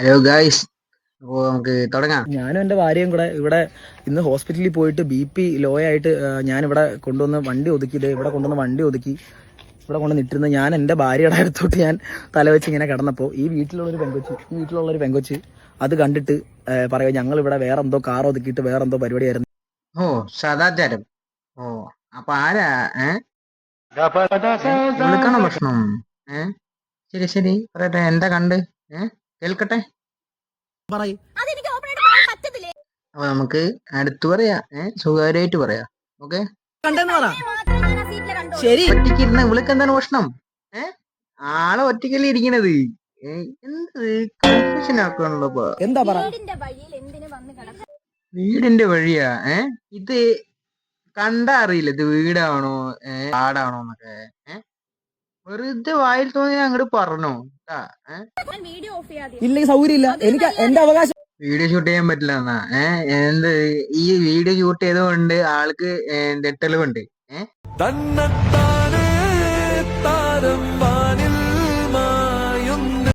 Hello guys അപ്പോ നമുക്ക് തുടങ്ങാം. ഞാനും എന്റെ ഭാര്യയും കൂടെ ഇവിടെ ഇന്ന് ഹോസ്പിറ്റലിൽ പോയിട്ട് ബി പി ലോ ആയിട്ട് ഞാൻ ഇവിടെ കൊണ്ടുവന്ന് വണ്ടി ഒതുക്കി ഇവിടെ കൊണ്ടുവന്ന് വണ്ടി ഒതുക്കി ഇവിടെ കൊണ്ട് നിട്ടിരുന്ന ഞാൻ എന്റെ ഭാര്യയുടെ അടുത്തോട്ട് ഞാൻ തലവെച്ച് ഇങ്ങനെ കിടന്നപ്പോൾ ഈ വീട്ടിലുള്ള ഒരു പെങ്കൊച്ച് ഈ വീട്ടിലുള്ളൊരു പെങ്കൊച്ച് അത് കണ്ടിട്ട് പറയാം പറയുക ഞങ്ങൾ ഇവിടെ വേറെ എന്തോ കാർ ഒതുക്കിയിട്ട് വേറെ എന്തോ പരിപാടിയായിരുന്നു. ഓ സദാചാരം. ഓ അപ്പൊ ആരാ ഏഹ് ഭക്ഷണം? ഏഹ് ശരി ശരി. പറയട്ടെ എന്താ കണ്ട്? ഏ? കേൾക്കട്ടെ? അപ്പൊ നമുക്ക് അടുത്ത് പറയാ. ഏ സുഖകരമായിട്ട് പറയാ. ഓക്കെ? കണ്ടെന്ന് പറ. മാത്രമേ ഞാൻ സീറ്റിൽ കണ്ടു ശരി. ഒറ്റയ്ക്ക് ഇരുന്ന് വിളിക്ക് എന്താണ് ഭക്ഷണം ഏ? ആളെ ഒറ്റയ്ക്കല്ലേ ഇരിക്കണത്? എന്ത് പറ? വീടിന്റെ വഴിയിൽ എന്തിനു വന്ന് കിടക്കും വീടിന്റെ വഴിയാ? ഏ ഇത് കണ്ടാ അറിയില്ല. ഇത് വീടാണോ? ഏ കാടാണോ എന്നൊക്കെ. ഏ വെറുതെ വായിൽ തോന്നി അങ്ങോട്ട് പറഞ്ഞോ. ഇല്ല സൗകര്യം ഇല്ല എനിക്ക് എന്റെ അവകാശം വീഡിയോ ഷൂട്ട് ചെയ്യാൻ പറ്റില്ല എന്നാ. എന്ത് ഈ വീഡിയോ ഷൂട്ട് ചെയ്തുകൊണ്ട് ആൾക്ക് തെറ്റലുണ്ട് ഏഹ്